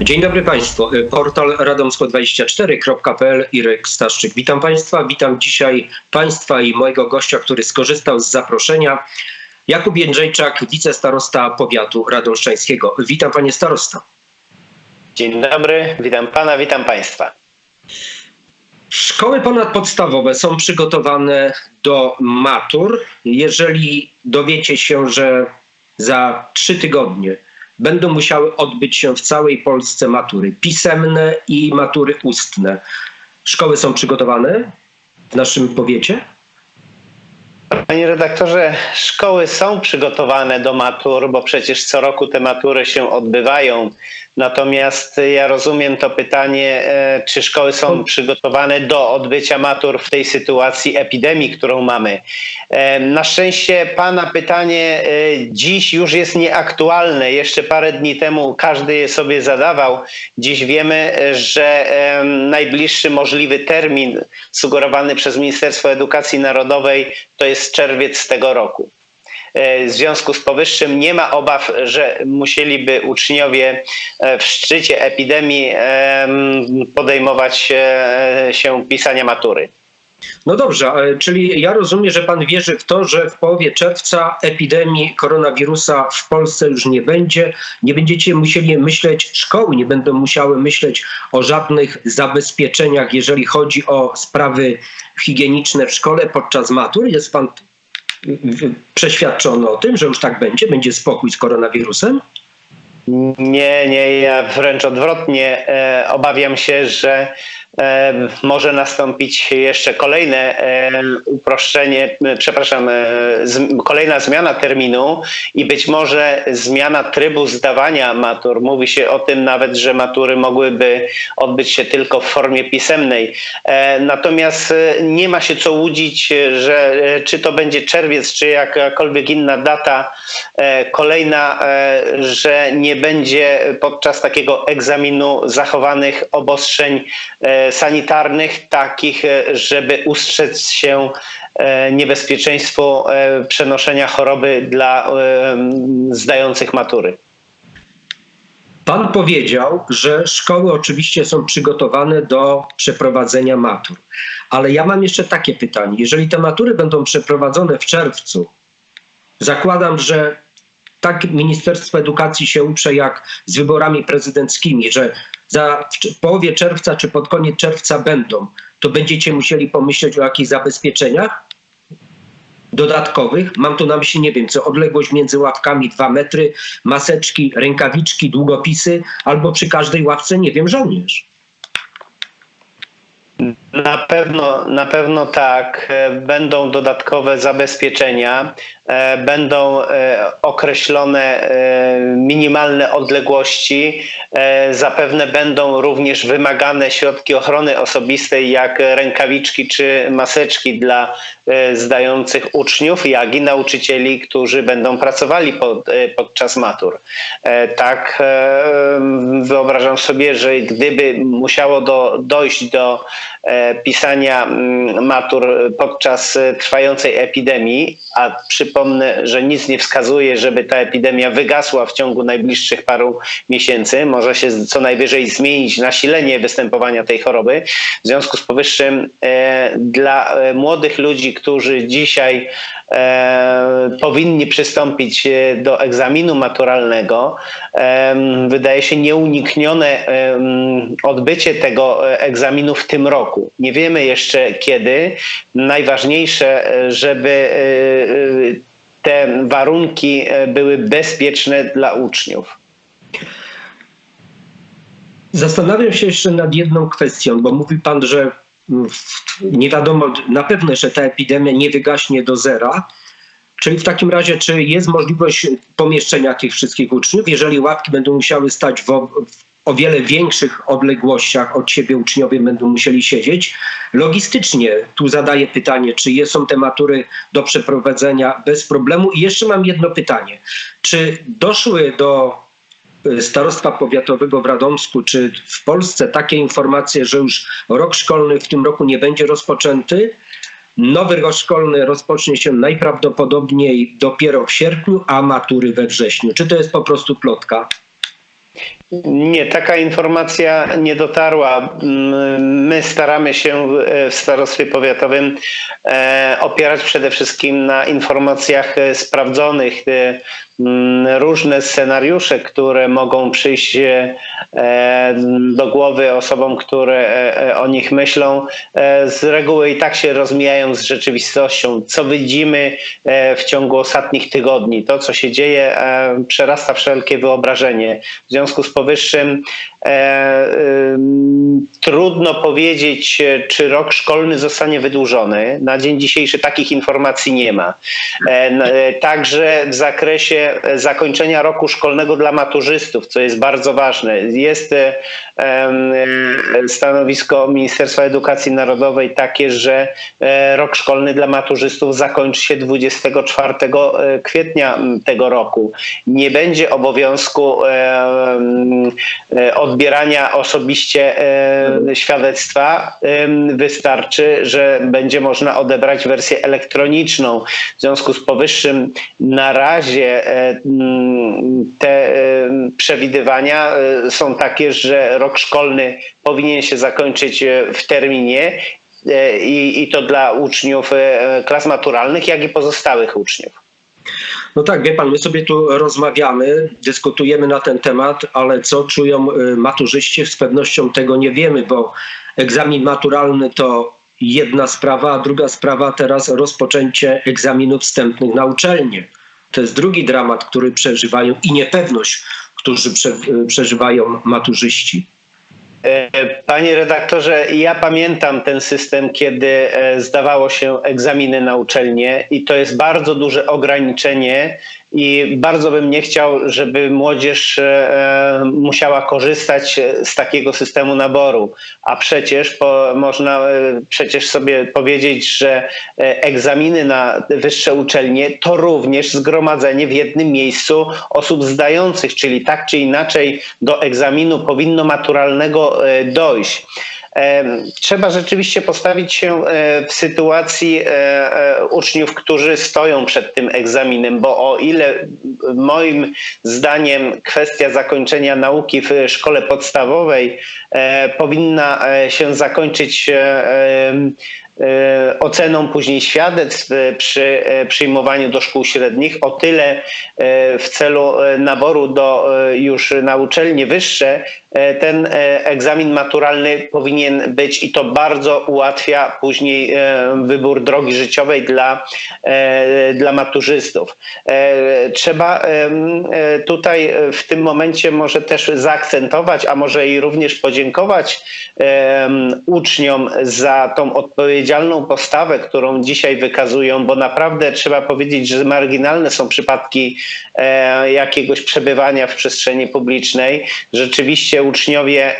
Dzień dobry Państwu. Portal radomsko24.pl Irek Staszczyk. Witam Państwa. Witam dzisiaj Państwa i mojego gościa, który skorzystał z zaproszenia. Jakub Jędrzejczak, wicestarosta powiatu radomszczańskiego. Witam Panie Starosta. Dzień dobry, witam Pana, witam Państwa. Szkoły ponadpodstawowe są przygotowane do matur. Jeżeli dowiecie się, że za trzy tygodnie będą musiały odbyć się w całej Polsce matury pisemne i matury ustne. Szkoły są przygotowane w naszym powiecie? Panie redaktorze, szkoły są przygotowane do matur, bo przecież co roku te matury się odbywają. Natomiast ja rozumiem to pytanie, e, czy szkoły są przygotowane do odbycia matur w tej sytuacji epidemii, którą mamy. E, Na szczęście Pana pytanie e, dziś już jest nieaktualne. Jeszcze parę dni temu każdy je sobie zadawał. Dziś wiemy, że najbliższy możliwy termin sugerowany przez Ministerstwo Edukacji Narodowej to jest czerwiec tego roku. E, W związku z powyższym nie ma obaw, że musieliby uczniowie e, w szczycie epidemii em, podejmować e, się pisania matury. No dobrze, czyli ja rozumiem, że Pan wierzy w to, że w połowie czerwca epidemii koronawirusa w Polsce już nie będzie. Nie będziecie musieli myśleć, szkoły nie będą musiały myśleć o żadnych zabezpieczeniach, jeżeli chodzi o sprawy higieniczne w szkole podczas matur. Jest Pan przeświadczony o tym, że już tak będzie? Będzie spokój z koronawirusem? Nie, nie, ja wręcz odwrotnie. E, obawiam się, że może nastąpić jeszcze kolejne e, uproszczenie, e, przepraszam, e, kolejna zmiana terminu i być może zmiana trybu zdawania matur. Mówi się o tym nawet, że matury mogłyby odbyć się tylko w formie pisemnej. E, natomiast e, nie ma się co łudzić, e, że e, czy to będzie czerwiec, czy jakakolwiek inna data e, kolejna, e, że nie będzie podczas takiego egzaminu zachowanych obostrzeń e, sanitarnych, takich, e, żeby ustrzec się e, niebezpieczeństwu e, przenoszenia choroby dla e, zdających matury. Pan powiedział, że szkoły oczywiście są przygotowane do przeprowadzenia matur. Ale ja mam jeszcze takie pytanie. Jeżeli te matury będą przeprowadzone w czerwcu, zakładam, że tak Ministerstwo Edukacji się uprze jak z wyborami prezydenckimi, że za w połowie czerwca czy pod koniec czerwca będą, to będziecie musieli pomyśleć o jakichś zabezpieczeniach dodatkowych. Mam tu na myśli, nie wiem co, odległość między ławkami 2 metry, maseczki, rękawiczki, długopisy, albo przy każdej ławce, nie wiem, żołnierz. Na pewno, na pewno tak. E, Będą dodatkowe zabezpieczenia, e, będą e, określone minimalne odległości, zapewne będą również wymagane środki ochrony osobistej, jak rękawiczki czy maseczki dla zdających uczniów, jak i nauczycieli, którzy będą pracowali pod, podczas matur. Tak wyobrażam sobie, że gdyby musiało do, dojść do pisania mm, matur podczas e, trwającej epidemii, a przypomnę, że nic nie wskazuje, żeby ta epidemia wygasła w ciągu najbliższych paru miesięcy, może się co najwyżej zmienić nasilenie występowania tej choroby. W związku z powyższym e, dla e, młodych ludzi, którzy dzisiaj powinni przystąpić do egzaminu maturalnego, wydaje się nieuniknione odbycie tego egzaminu w tym roku. Nie wiemy jeszcze kiedy. Najważniejsze, e, żeby e, e, te warunki były bezpieczne dla uczniów. Zastanawiam się jeszcze nad jedną kwestią, bo mówi pan, że mm, nie wiadomo na pewno, że ta epidemia nie wygaśnie do zera. Czyli w takim razie, czy jest możliwość pomieszczenia tych wszystkich uczniów, jeżeli ławki będą musiały stać w, o- wiele większych odległościach od siebie uczniowie będą musieli siedzieć. Logistycznie tu zadaję pytanie, czy są te matury do przeprowadzenia bez problemu. I jeszcze mam jedno pytanie. Czy doszły do y, starostwa powiatowego w Radomsku, czy w Polsce takie informacje, że już rok szkolny w tym roku nie będzie rozpoczęty? Nowy rok szkolny rozpocznie się najprawdopodobniej dopiero w sierpniu, a matury we wrześniu. Czy to jest po prostu plotka? Nie, taka informacja nie dotarła. My staramy się w- starostwie powiatowym e, opierać przede wszystkim na informacjach e, sprawdzonych. Mm, Różne scenariusze, które mogą przyjść e, do głowy osobom, które e, e, o nich myślą, z reguły i tak się rozmijają z rzeczywistością. Co widzimy w ciągu ostatnich tygodni, to co się dzieje, przerasta wszelkie wyobrażenie. W związku z powyższym ym, trudno powiedzieć, czy rok szkolny zostanie wydłużony. Na dzień dzisiejszy takich informacji nie ma. Także w zakresie e, zakończenia roku szkolnego dla maturzystów, co jest bardzo ważne, jest e, e, stanowisko Ministerstwa Edukacji Narodowej takie, że rok szkolny dla maturzystów zakończy się 24 kwietnia tego roku. Nie będzie obowiązku odbierania osobiście świadectwa. Wystarczy, że będzie można odebrać wersję elektroniczną. W związku z powyższym na razie te przewidywania e, są takie, że rok szkolny powinien się zakończyć e, w terminie e, i, i to dla uczniów klas maturalnych, jak i pozostałych uczniów. No tak, wie pan, my sobie tu rozmawiamy, dyskutujemy na ten temat, ale co czują maturzyści, z pewnością tego nie wiemy, bo egzamin maturalny to jedna sprawa, a druga sprawa teraz rozpoczęcie egzaminów wstępnych na uczelnię. To jest drugi dramat, który przeżywają i niepewność, którzy prze, y, przeżywają maturzyści. E, Panie redaktorze, ja pamiętam ten system, kiedy e, zdawało się egzaminy na uczelnię i to jest bardzo duże ograniczenie i bardzo bym nie chciał, żeby młodzież e, musiała korzystać e, z takiego systemu naboru. A przecież po, można e, przecież sobie powiedzieć, że e, egzaminy na wyższe uczelnie to również zgromadzenie w jednym miejscu osób zdających, czyli tak czy inaczej do egzaminu powinno maturalnego e, dojść. Trzeba rzeczywiście postawić się e, w sytuacji e, e, uczniów, którzy stoją przed tym egzaminem, bo o ile moim zdaniem kwestia zakończenia nauki w szkole podstawowej e, powinna e, się zakończyć e, oceną później świadectw przy przyjmowaniu do szkół średnich, o tyle w celu naboru do już na uczelnie wyższe ten e, egzamin maturalny powinien być i to bardzo ułatwia później e, wybór drogi życiowej dla, e, dla maturzystów. E, Trzeba e, tutaj e, w tym momencie może też zaakcentować, a może i również podziękować uczniom za tą odpowiedzialną postawę, którą dzisiaj wykazują, bo naprawdę trzeba powiedzieć, że marginalne są przypadki e, jakiegoś przebywania w przestrzeni publicznej. Rzeczywiście uczniowie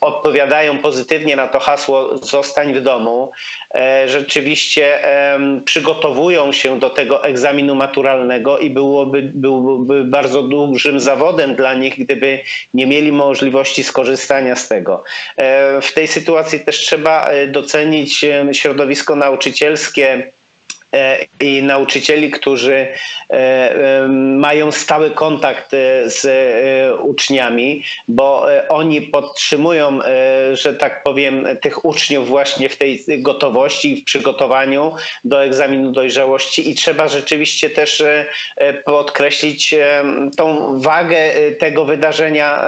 odpowiadają pozytywnie na to hasło zostań w domu. E, Rzeczywiście przygotowują się do tego egzaminu maturalnego i byłoby, bardzo dużym zawodem dla nich, gdyby nie mieli możliwości skorzystania z tego. E, W tej sytuacji też trzeba e, docenić środowisko nauczycielskie i nauczycieli, którzy e, mają stały kontakt e, z e, uczniami, bo e, oni podtrzymują, e, że tak powiem, tych uczniów właśnie w tej gotowości i w przygotowaniu do egzaminu dojrzałości i trzeba rzeczywiście też e, e, podkreślić e, tą wagę e, tego wydarzenia e,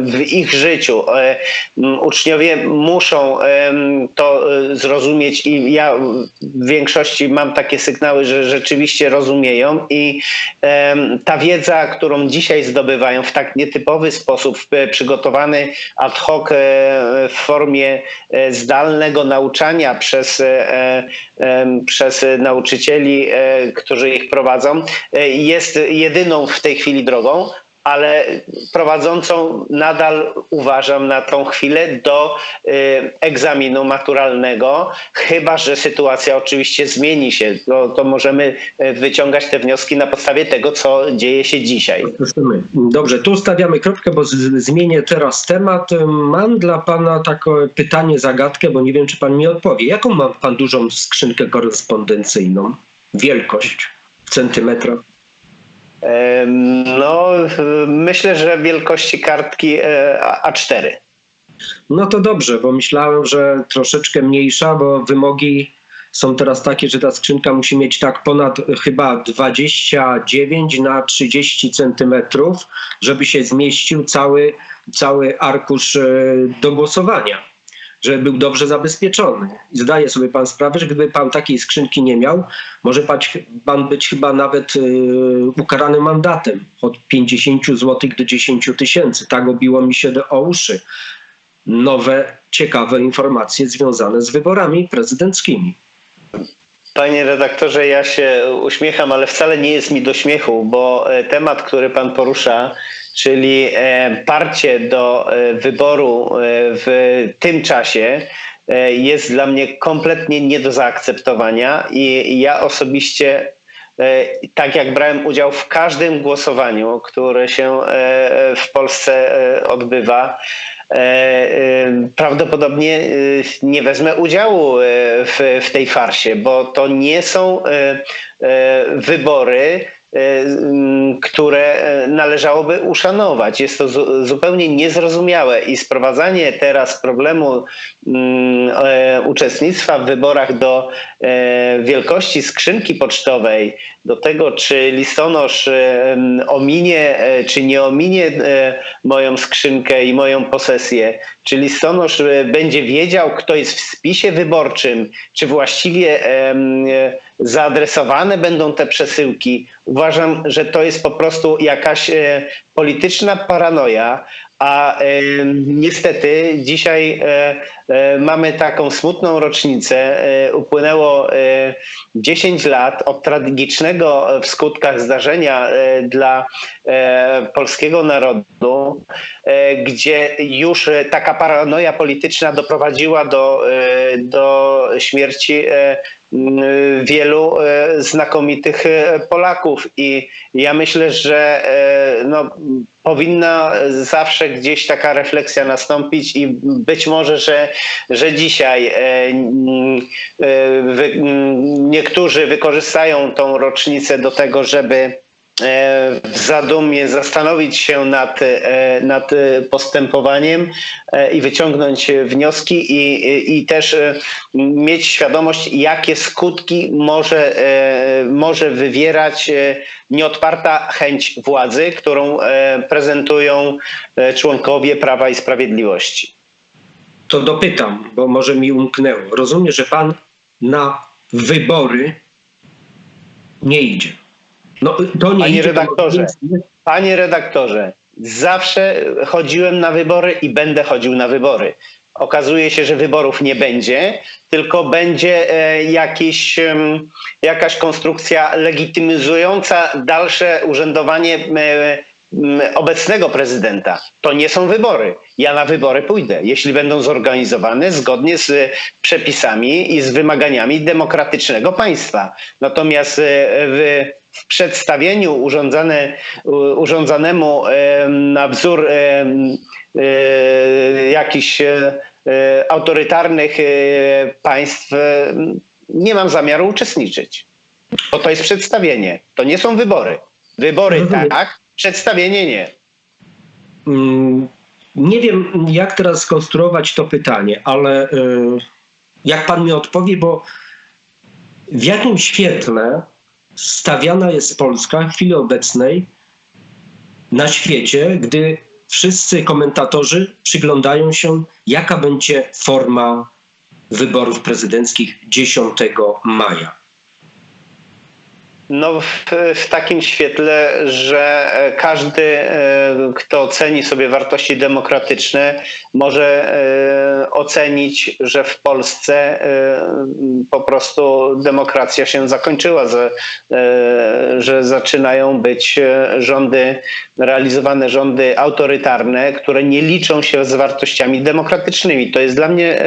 w ich życiu. E, Uczniowie muszą to e, zrozumieć i ja w większości mam takie sygnały, że rzeczywiście rozumieją i ta wiedza, którą dzisiaj zdobywają w tak nietypowy sposób, e, przygotowany ad hoc e, w formie e, zdalnego nauczania przez, przez nauczycieli, którzy ich prowadzą, jest jedyną w tej chwili drogą, ale prowadzącą nadal uważam na tą chwilę do y, egzaminu maturalnego, chyba że sytuacja oczywiście zmieni się. To, to możemy y, wyciągać te wnioski na podstawie tego, co dzieje się dzisiaj. Dobrze, tu stawiamy kropkę, bo zmienię teraz temat. Mam dla pana takie pytanie, zagadkę, bo nie wiem, czy pan mi odpowie. Jaką ma pan dużą skrzynkę korespondencyjną? Wielkość w centymetrach? No, myślę, że wielkości kartki e, A- A4. No to dobrze, bo myślałem, że troszeczkę mniejsza, bo wymogi są teraz takie, że ta skrzynka musi mieć tak ponad chyba 29 na 30 centymetrów, żeby się zmieścił cały, cały arkusz e, do głosowania, żeby był dobrze zabezpieczony. I zdaje sobie pan sprawę, że gdyby pan takiej skrzynki nie miał, może pan, być chyba nawet e, ukarany mandatem od 50 zł do 10 tysięcy. Tak obiło mi się do, o uszy nowe, ciekawe informacje związane z wyborami prezydenckimi. Panie redaktorze, ja się uśmiecham, ale wcale nie jest mi do śmiechu, bo e, temat, który pan porusza, czyli e, parcie do e, wyboru e, w tym czasie, jest dla mnie kompletnie nie do zaakceptowania i ja osobiście tak jak brałem udział w każdym głosowaniu, które się w Polsce odbywa, prawdopodobnie nie wezmę udziału w, w tej farsie, bo to nie są wybory, które e, należałoby uszanować. Jest to zu, zupełnie niezrozumiałe i sprowadzanie teraz problemu e, uczestnictwa w wyborach do e, wielkości skrzynki pocztowej, do tego, czy listonosz e, ominie, e, czy nie ominie e, moją skrzynkę i moją posesję, czy listonosz e, będzie wiedział, kto jest w spisie wyborczym, czy właściwie e, zaadresowane będą te przesyłki. Uważam, że to jest po prostu jakaś e, polityczna paranoja, a e, niestety dzisiaj e, e, mamy taką smutną rocznicę. E, upłynęło e, 10 lat od tragicznego w skutkach zdarzenia e, dla e, polskiego narodu, e, gdzie już e, taka paranoja polityczna doprowadziła do, e, do śmierci e, wielu e, znakomitych e, Polaków. I ja myślę, że no, powinna zawsze gdzieś taka refleksja nastąpić i być może, że, że dzisiaj niektórzy wykorzystają tą rocznicę do tego, żeby w zadumie zastanowić się nad, e, nad e, postępowaniem e, i wyciągnąć wnioski i, i, też e, mieć świadomość, jakie skutki może, e, może wywierać e, nieodparta chęć władzy, którą e, prezentują e, członkowie Prawa i Sprawiedliwości. To dopytam, bo może mi umknęło. Rozumiem, że pan na wybory nie idzie. No to nie Panie idzie. redaktorze. Panie redaktorze, zawsze chodziłem na wybory i będę chodził na wybory. Okazuje się, że wyborów nie będzie, tylko będzie e, jakieś, em, jakaś konstrukcja legitymizująca dalsze urzędowanie e, obecnego prezydenta. To nie są wybory. Ja na wybory pójdę, jeśli będą zorganizowane zgodnie z e, przepisami i z wymaganiami demokratycznego państwa. Natomiast w w przedstawieniu urządzane, urządzanemu em, na wzór e, jakichś e, autorytarnych e, państw nie mam zamiaru uczestniczyć. Bo to jest przedstawienie. To nie są wybory. Wybory Rozumiem. tak, przedstawienie nie. Mm, Nie wiem, jak teraz skonstruować to pytanie, ale jak pan mi odpowie, bo w jakim świetle stawiana jest Polska w chwili obecnej na świecie, gdy wszyscy komentatorzy przyglądają się, jaka będzie forma wyborów prezydenckich 10 maja. No, w, w takim świetle, że e, każdy, e, kto ceni sobie wartości demokratyczne, może e, ocenić, że w Polsce po prostu demokracja się zakończyła, że, że zaczynają być rządy, realizowane rządy autorytarne, które nie liczą się z wartościami demokratycznymi. To jest dla mnie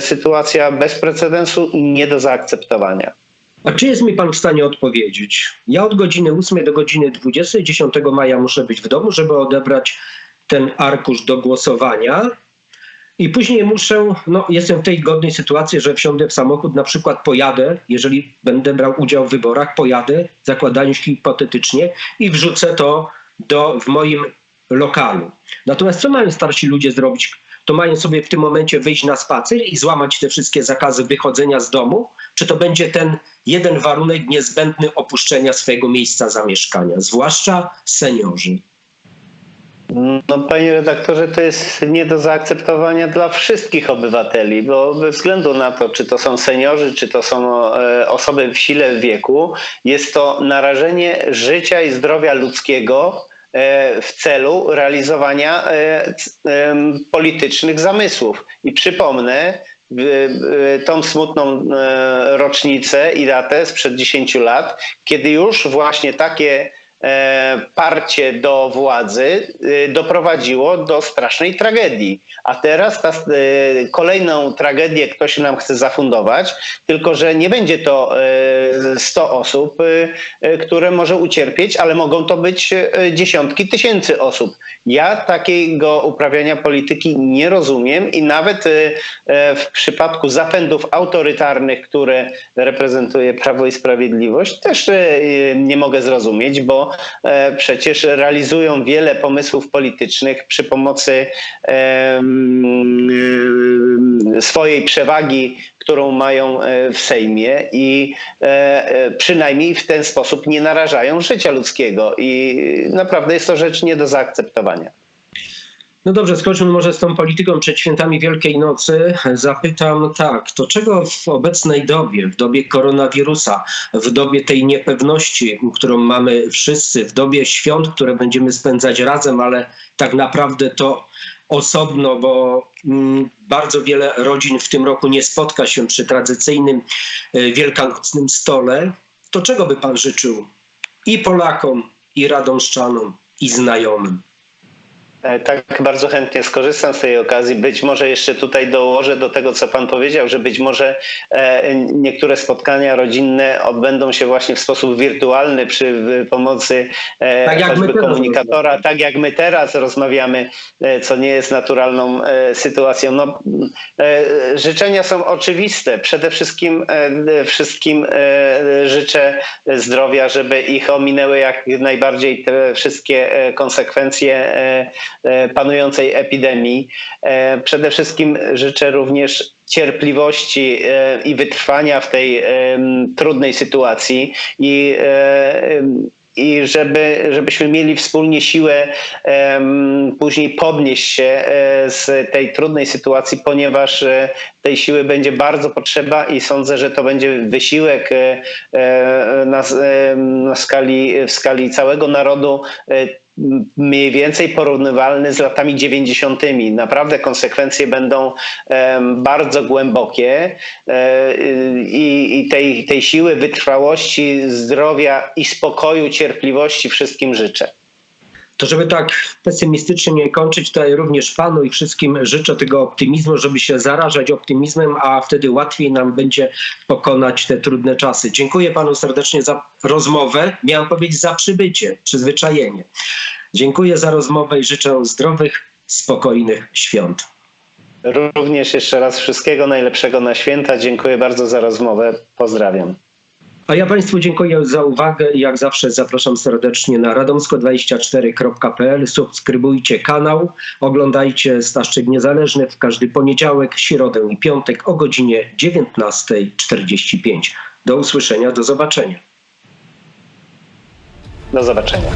sytuacja bez precedensu i nie do zaakceptowania. A czy jest mi pan w stanie odpowiedzieć? Ja od godziny 8 do godziny 20, 10 maja muszę być w domu, żeby odebrać ten arkusz do głosowania. I później muszę, no jestem w tej godnej sytuacji, że wsiądę w samochód, na przykład pojadę, jeżeli będę brał udział w wyborach, pojadę, zakładając hipotetycznie i wrzucę to do, w moim lokalu. Natomiast co mają starsi ludzie zrobić? To mają sobie w tym momencie wyjść na spacer i złamać te wszystkie zakazy wychodzenia z domu? Czy to będzie ten jeden warunek niezbędny opuszczenia swojego miejsca zamieszkania, zwłaszcza seniorzy? No, panie redaktorze, to jest nie do zaakceptowania dla wszystkich obywateli, bo bez względu na to, czy to są seniorzy, czy to są e, osoby w sile wieku, jest to narażenie życia i zdrowia ludzkiego e, w celu realizowania e, politycznych zamysłów. I przypomnę, tą smutną e, rocznicę i datę sprzed 10 lat, kiedy już właśnie takie parcie do władzy e, doprowadziło do strasznej tragedii. A teraz ta, e, kolejną tragedię ktoś nam chce zafundować, tylko że nie będzie to e, 100 osób, e, e, które może ucierpieć, ale mogą to być e, dziesiątki tysięcy osób. Ja takiego uprawiania polityki nie rozumiem i nawet e, e, w przypadku zapędów autorytarnych, które reprezentuje Prawo i Sprawiedliwość, też e, nie mogę zrozumieć, bo e, przecież realizują wiele pomysłów politycznych przy pomocy em, swojej przewagi, którą mają e, w Sejmie i e, e, przynajmniej w ten sposób nie narażają życia ludzkiego i naprawdę jest to rzecz nie do zaakceptowania. No dobrze, skończmy może z tą polityką przed świętami Wielkiej Nocy. Zapytam tak, to czego w obecnej dobie, w dobie koronawirusa, w dobie tej niepewności, którą mamy wszyscy, w dobie świąt, które będziemy spędzać razem, ale tak naprawdę to osobno, bo mm, bardzo wiele rodzin w tym roku nie spotka się przy tradycyjnym e, wielkanocnym stole, to czego by pan życzył i Polakom, i Radomszczanom, i znajomym? E, Tak, bardzo chętnie skorzystam z tej okazji. Być może jeszcze tutaj dołożę do tego, co Pan powiedział, że być może e, niektóre spotkania rodzinne odbędą się właśnie w sposób wirtualny przy pomocy e, Tak choćby komunikatora, tak jak my teraz rozmawiamy, co nie jest naturalną sytuacją. No, życzenia są oczywiste. Przede wszystkim wszystkim życzę zdrowia, żeby ich ominęły jak najbardziej te wszystkie konsekwencje panującej epidemii. E, Przede wszystkim życzę również cierpliwości e, i wytrwania w tej trudnej sytuacji i e, i żeby, żebyśmy mieli wspólnie siłę em, później podnieść się e, z tej trudnej sytuacji, ponieważ e, tej siły będzie bardzo potrzeba i sądzę, że to będzie wysiłek e, e, na, na skali, w skali całego narodu e, mniej więcej porównywalny z latami 90. Naprawdę konsekwencje będą bardzo głębokie e, i tej, tej siły, wytrwałości, zdrowia i spokoju, cierpliwości wszystkim życzę. To żeby tak pesymistycznie nie kończyć, ja również panu i wszystkim życzę tego optymizmu, żeby się zarażać optymizmem, a wtedy łatwiej nam będzie pokonać te trudne czasy. Dziękuję panu serdecznie za rozmowę. Miałem powiedzieć za przybycie, przyzwyczajenie. Dziękuję za rozmowę i życzę zdrowych, spokojnych świąt. Również jeszcze raz wszystkiego najlepszego na święta. Dziękuję bardzo za rozmowę. Pozdrawiam. A ja Państwu dziękuję za uwagę i jak zawsze zapraszam serdecznie na radomsko24.pl. Subskrybujcie kanał, oglądajcie Staszczyk Niezależny w każdy poniedziałek, środę i piątek o godzinie 19.45. Do usłyszenia, do zobaczenia. Do zobaczenia.